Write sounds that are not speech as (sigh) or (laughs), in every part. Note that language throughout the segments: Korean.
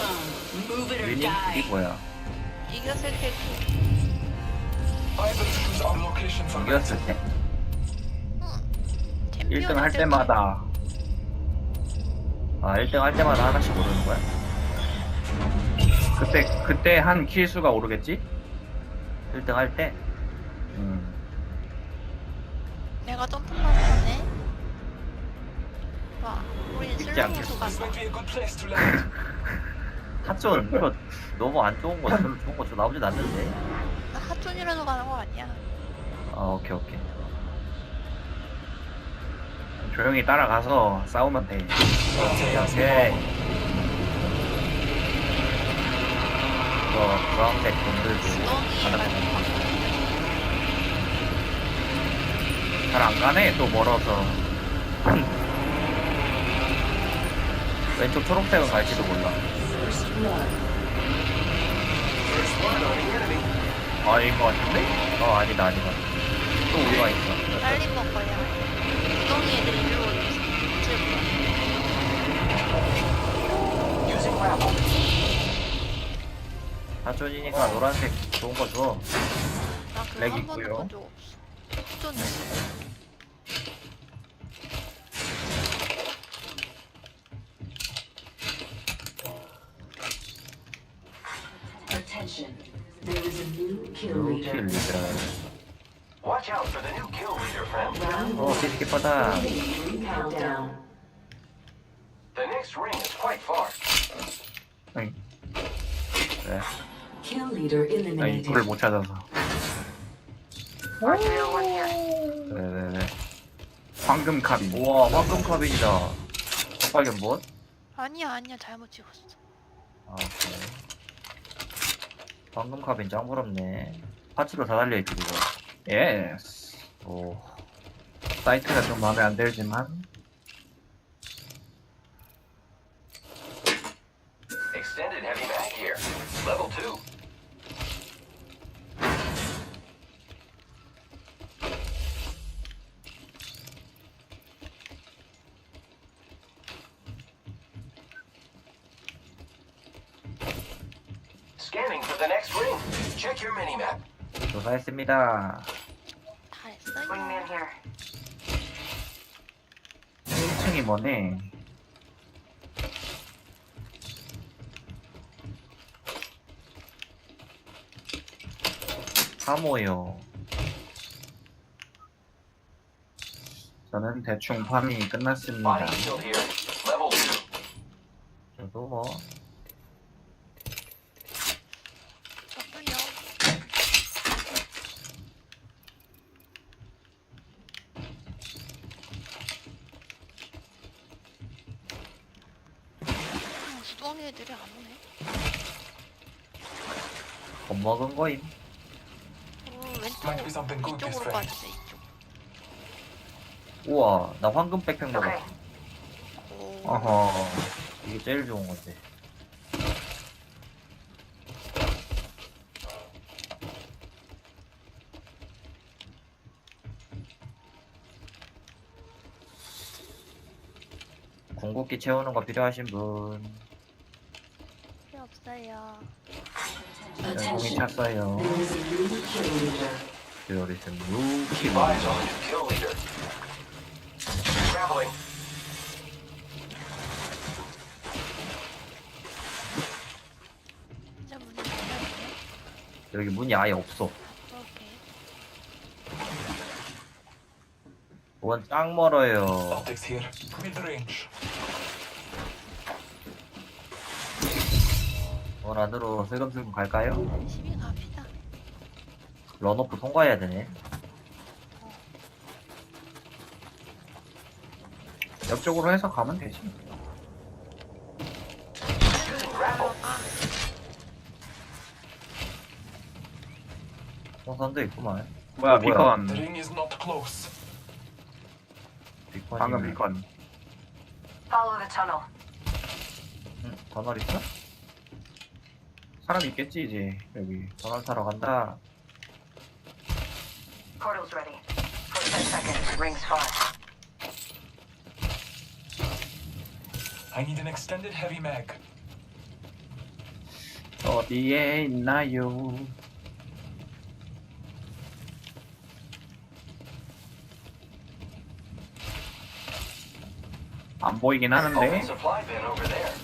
some. Move it or 유닛 die. 이 뭐야? 이겼을 our location for 이겼을 때? 챔피언 1등 할때 때마다 아 1등 할 때마다 하나씩 오르는 거야? 그때 그때 한 킬수가 오르겠지? 1등 할 때? 음 내가 점프만 하네 와 우린 쉽지 슬로우도 않겠어. 갔 (laughs) 핫존 이거 너무 안 좋은 거 별로 좋은 거저 나오진 않는데. 나 하촌이라도 가는 거 아니야. 아 오케이 오케이. 조용히 따라가서 싸우면 돼. 오케이. 이거 주황색 분들도 지렁이 가는 말고 거잘안 가네 또 멀어서. (laughs) 왼쪽 초록색은 갈지도 몰라 아닌 것 같은데? 어 아니다 아니다. 또 우리가 있어. 빨리 먹어야 지렁이 애들이 일로 오지 사촌이니까 노란색 좋은 거 줘. 나 그거 렉 한 번도 있고요. 본 적 없어. 하촌 Attention. There is a new kill 루키 leader. 리더. Watch out for the new kill leader, friend. Round 어, one. 피스키 is quite far. 응. 그래. Kill leader 나 eliminated. 입구를 못 찾아서. 네네네. 황금 카빈. 우와, 황금 카빈이다. 빨간 뭐? 아니야 아니야 잘못 찍었어 아, 오케이. 황금 카빈 짱 부럽네. 파츠로 다 달려있지, 이거. 예스. 오. 사이트가 좀 마음에 안 들지만. Extended heavy mag here. Level 2. Scanning for the next ring. Check your mini-map. 조사했습니다. 다 했어요 Wingman here. 1층이 뭐네. 사모요. 저는 대충 팜이 끝났습니다. Body shield here. Level 2. 저도 뭐 저도요 아, 지렁이 애들이 안 오네 겁먹은 거임. Might be 왼쪽 something good, this 이쪽으로 friend. 가주세 이쪽 우와, 나 황금 백팩 먹었어. 오 어허, 이게 제일 좋은 건데. 궁극기 채우는 거 필요하신 분, 없어요 공이 Attention. 찼어요. There is a new kill on new kill leader. Traveling. 진짜 문이 닫혔네 여기 문이 아예 없어. 오케이 원짱 멀어요. Optics here. 안으로 슬금슬금 갈까요? 열심히 갑시다 런오프 통과해야 되네. 옆쪽으로 해서 가면 되지. 동선도 있구만. 뭐야 어, 뭐야. 비컨 The ring is not close. 비컨 방금 비컨 Follow the tunnel. 응, 터널 있어? 사람 있겠지 이제 여기 터널 타러 간다. Portal's ready. For 10 seconds. Ring's far. I need an extended heavy mag. 어디에 있나요? 안 보이긴 하는데 supply bin over there.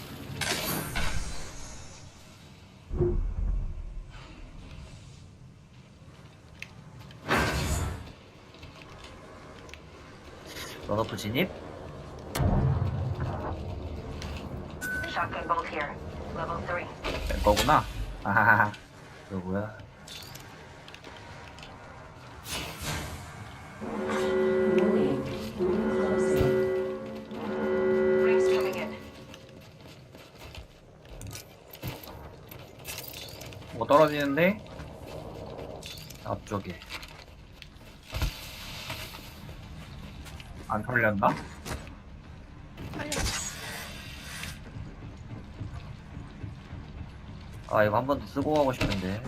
런오프 진입? Shotgun bolt here. Level 3. 될 거구나. 아하하. coming in. 뭐 떨어지는데? 앞쪽에. 안 털렸나? 아 이거 한 번 더 쓰고 가고 싶은데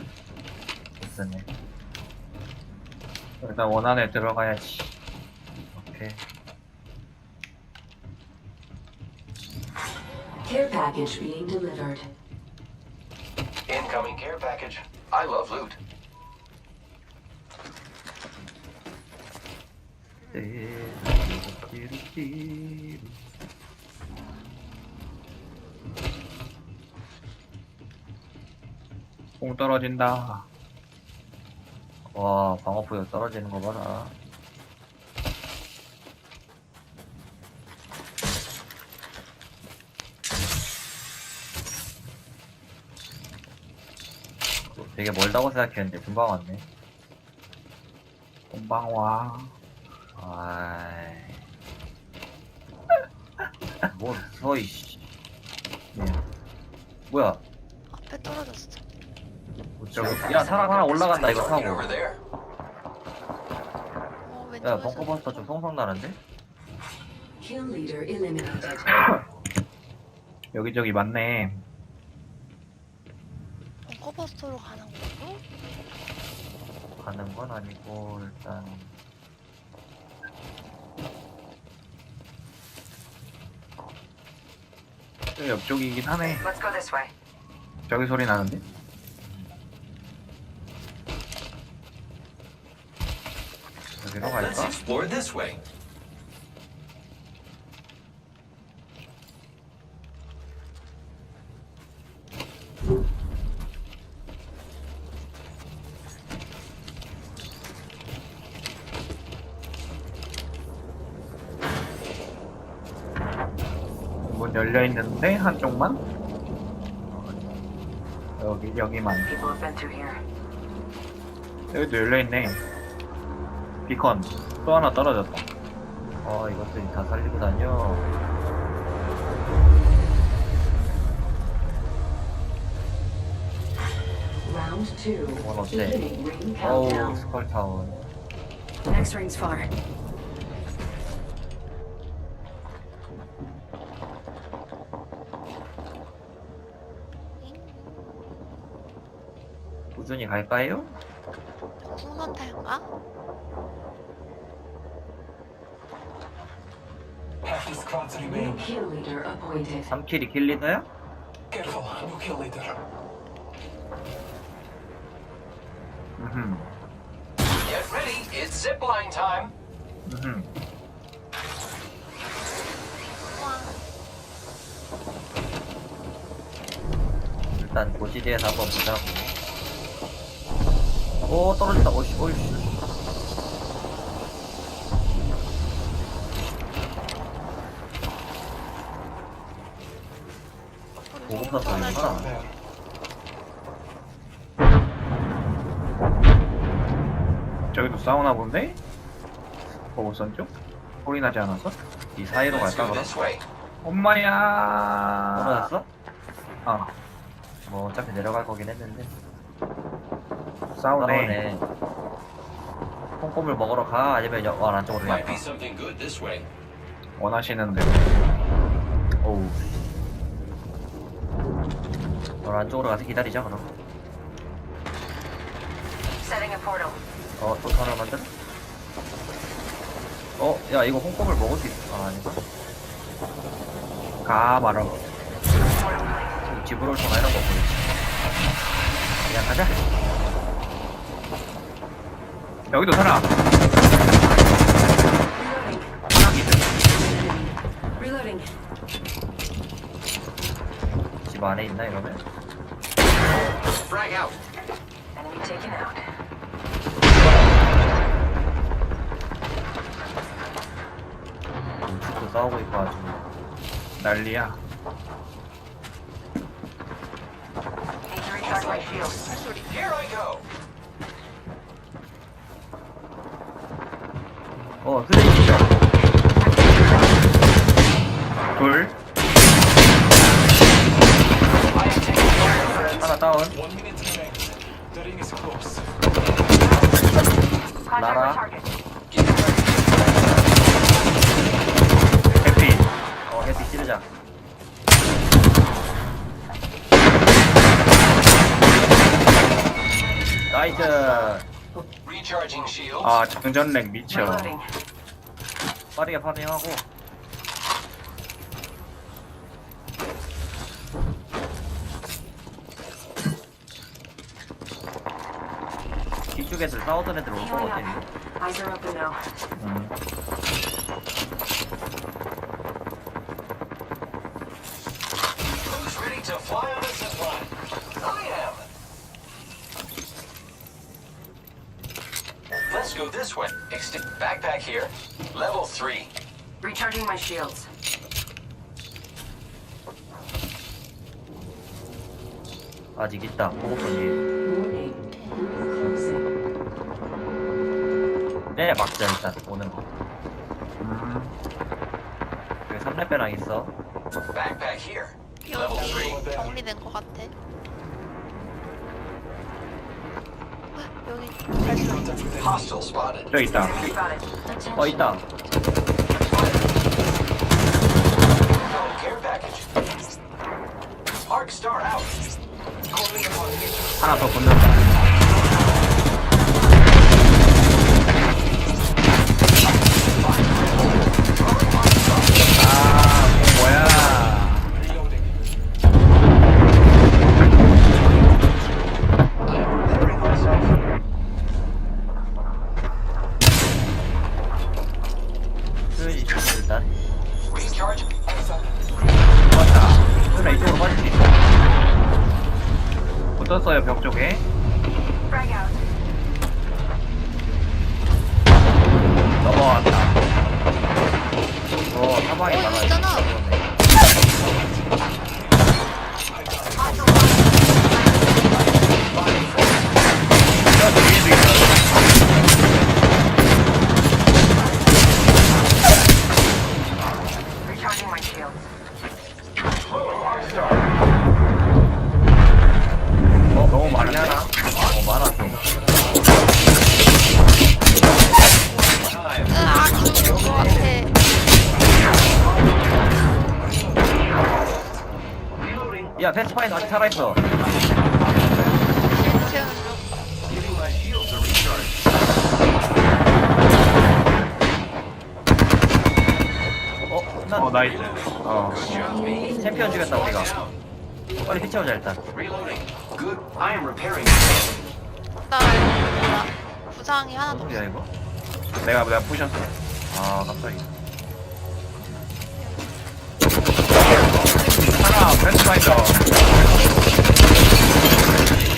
됐네 일단 원안에 들어가야지 오케이 Care package being delivered. Incoming care package. I love loot. 공 떨어진다. 와 방어포역 떨어지는 거 봐라. 되게 멀다고 생각했는데 금방 왔네. 금방 와 아이 뭘 서이 씨 예. 뭐야 앞에 떨어졌어. 저기 야 사람 하나 올라간다 이거 타고 over there. 어, 야 왼쪽에서. 벙커버스터 좀 송송 나는데? Kill leader eliminated. (laughs) 여기저기 많네 벙커버스터로 가는 거고? 가는 건 아니고 일단 저 옆쪽이긴 하네 Let's go this way. 저기 소리 나는데? 여기로 갈까? explore this way. 문 열려 있는데 한쪽만? 여기 여기만 People have been through here. 여기도 열려 있네 비컨 또 하나 떨어졌다 어 이것들이 다 살리고 다녀 Round 2. One of them. Beginning ring 어우 countdown. 스컬타운 Next ring's far. 꾸준히 갈까요? 손만 탈까? Half the squads New remain. kill leader appointed. 3킬이 킬리더야? Careful, new kill leader. 음흠 Get ready. It's zipline time. 음흠 와, 일단 고지대에서 한번 보자고 오 떨어진다 오씨 오씨 보급사 There. 저기도 싸우나 본데? 보급선 쪽? 소리 나지 않았어? 이 사이로 Let's 갈까 go 그럼? this way. 엄마야 떨어졌어? 어뭐 어차피 내려갈 거긴 했는데 싸우네 싸우네. 콩고물 먹으러 가 아니면 여, 어, 안쪽으로 Might be 갈까 something good this way. 원하시는 대로 오우 어, 안쪽으로 가서 기다리자 그럼 Setting a portal. 어또 하나 만들? 어? 야 이거 콩고물 먹을 수 있어 아 아니다 가 말아 plate. 집으로 올 거나 이런 거 보이지 그냥 가자. 여기도 사람. 하나 기절. Reloading. 집 안에 있나 이러면? Frag out. Enemy taken out. 우측도 싸우고 있고 아주 난리야. Need to recharge my shield. 발소리. Here I go. 어, 쓰레기 기절. 둘. 하나 다운. Ready. 해피. 어, 해피 찌르자. 나이스. 아, 장전렉 미쳐. Reloading. 빠르게 파밍하고. 뒤쪽 애들 싸우던 애들 올 거 Healing 같아. up. Eyes are open now. 음. Who's ready to fly on a zipline? I am. Let's go this way. Extend backpack here. Level three. Recharging my shields. 아직 있다. Closing. 네, 막자 일단 오는 거. 음. 여기 3렙배랑 있어. Backpack here. Level 여기 three. 정리된 것 같아. 여기 발소리. Hostile spotted. 저기 있다. Got it. Attention. 어 있다. Home care package. Arc star out. Calling upon you. 하나 더 붙는다. 파인 아직 살아있어. 어, 어, 나이스. 어. 챔피언 죽였다, 우리가. 빨리 피쳐오자, 일단. 나 몰라. 부상이 하나도 소리야, 없어. 이거? 내가, 내가 부셨어. 아, 갑자기. 하나, 패스파인더.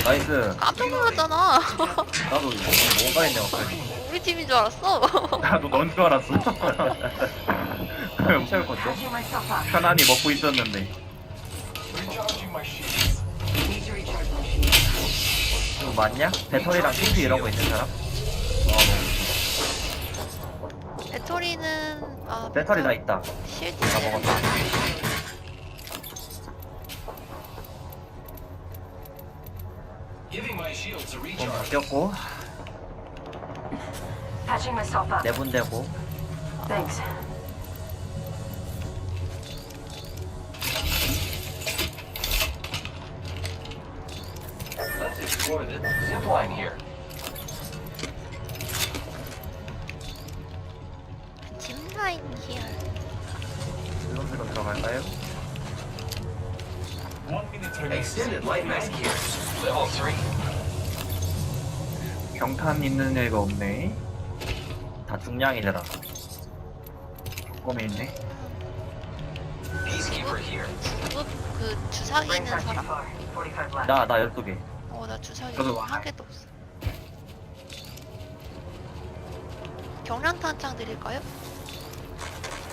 나이스. 깜짝 놀랐잖아. 나도 뭔가 했네, 갑자기. 우리 팀인 줄 알았어. (laughs) 나도 넌 줄 알았어. (laughs) 채울 up. 편안히 먹고 있었는데. 이거 맞냐? 배터리랑 키트 이런 거 있는 사람? 어, 배터리는 아 배터리 다 있다. 실드 다 먹었다. Giving my shields a 돈 recharge. 바뀌었고, Patching myself up. 내분되고. Thanks. Let's explore the zip line here. 짚라인 히어. 슬럼슬럼 들어갈까요? One minute remains. Extended light mask here. Level 3. 경탄 있는 애가 없네. 다 중량이잖아. 꼬매 있네. Peacekeeper here. 중급 그 주사기 있는 사람? far. 45 left. 나, 나 12개. 어, 나 주사기 저도 한 개도 없어. 경량탄창 드릴까요?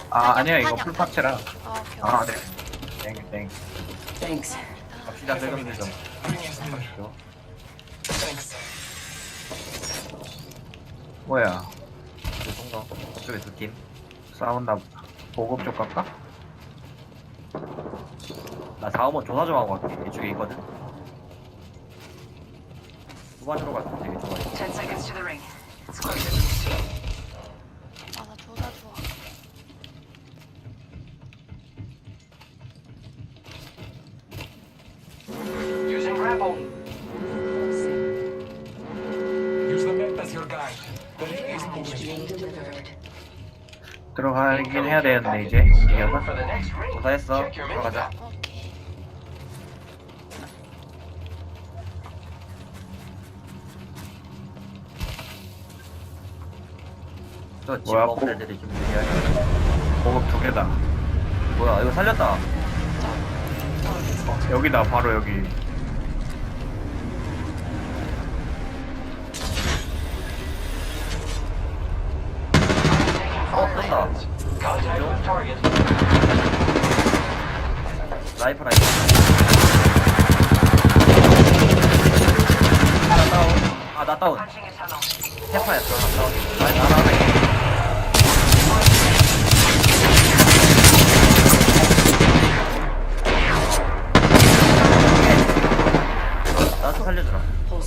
아, 아니야, 이거 풀파츠라. 아, 오케이. 아, 네. 땡, 땡. Thanks. 갑시다, 세금 좀. 뭐야? 죄송가. 저쪽에 두 팀. 싸웠나 보다. 보급 쪽 갈까? 나 다음은 조사 좀 하고 갈게. 이쪽에 있거든. 후반으로 갈게. 되게 좋아해. 10 seconds to the ring. 가긴 해야 되는데, 이제. your mini 들어가자. 저 뭐야, 애들이 좀. 보급 두 개다. 뭐야, 이거 살렸다. 여기다, 바로 여기. 라이프 라이프. 하나 다운. 아, 나 다운. 해파였어, 나 다운. 나, 나, 나, 나. 나도 살려주라.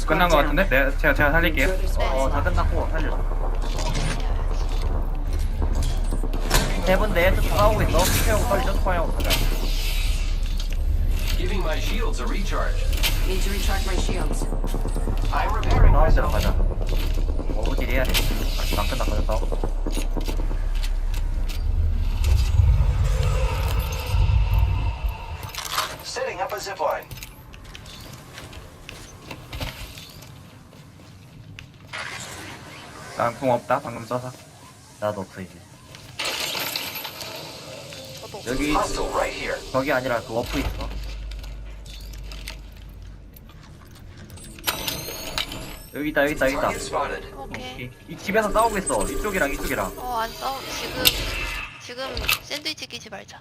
끝난 거 down. 같은데? 네, 제가, 제가 살릴게요. 어, 다 끝났고, 살려줘. 세븐데 저쪽 싸우고 있어. 피하고 빨리 저쪽 방향으로 가자. Giving my shields a recharge. Need to recharge my shields. I'm repairing 대로 myself. 가자. 어부질 해야 돼. 아직 안 끝났거든, 싸움. Setting up a zipline. 난궁 없다, 방금 써서. 나도 없어, 이제. 여기. 저기 아니라 그 워프 있어. 여기 있다, 여기 있다, 여기 있다. 오케이. 이, 이 집에서 싸우고 있어. 이쪽이랑 이쪽이랑. 어, 안 싸워. 지금, 지금 샌드위치 끼지 말자.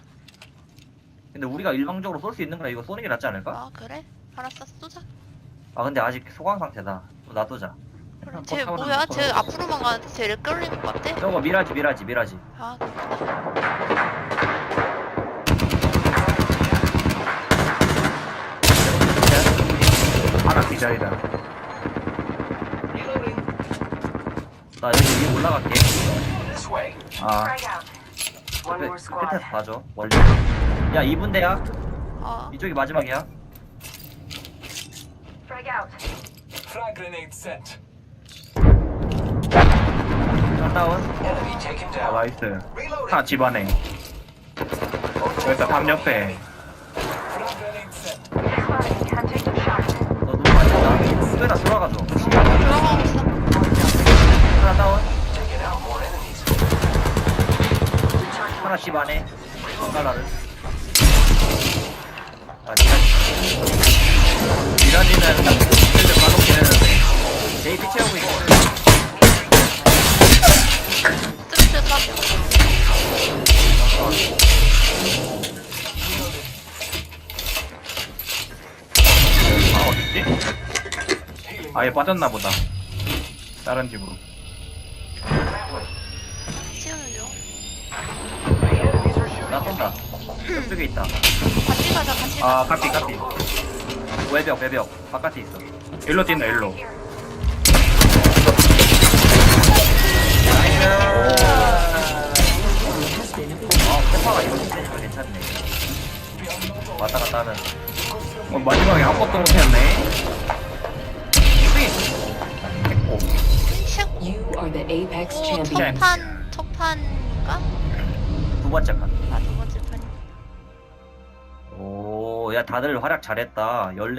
근데 우리가 일방적으로 쏠 수 있는 거라 이거 쏘는 게 낫지 않을까? 아, 그래? 알았어, 쏘자. 아, 근데 아직 소강 상태다. 또 놔두자. 그럼 쟤 뭐야? 못쟤 걸어. 앞으로만 가는데 쟤를 끌리는 것 같아? 저거 미라지, 미라지, 미라지. 아, 그렇구나. 하나 기자이다. 나 여기 위에 올라갈게. 아, Frag out. One 끝, more squad. 끝에서 봐줘. 원래. 야, 2분대야. 아, 이쪽이 마지막이야. Frag grenade 다운. Enemy taken 아 down. 나이스. 하나 집안에. 여기다 밤 옆에. 들어가고 있어. 하나 다운. 하나 집 안에. 손갈라를. 아, 미라지. 미라지는 실드 까놓긴 했는데. JP 채우고 있고. 스 아예 빠졌나 보다. 다른 집으로. 나 쏜다. 저쪽에 있다. 같이 가자, 같이 아, 가자. 카피, 카피. 외벽, 외벽. 바깥에 있어. 일로 뛴다, 일로. 아, 페파가 이거 진짜 괜찮네. 왔다 갔다 하면. 어, 마지막에 아무것도 못했네. 책. You are the Apex 오, champion. 첫판, 첫판인가? 두 번째 판. 아, 두 번째 판. 오, 야, 야 다들 활약 잘했다. 14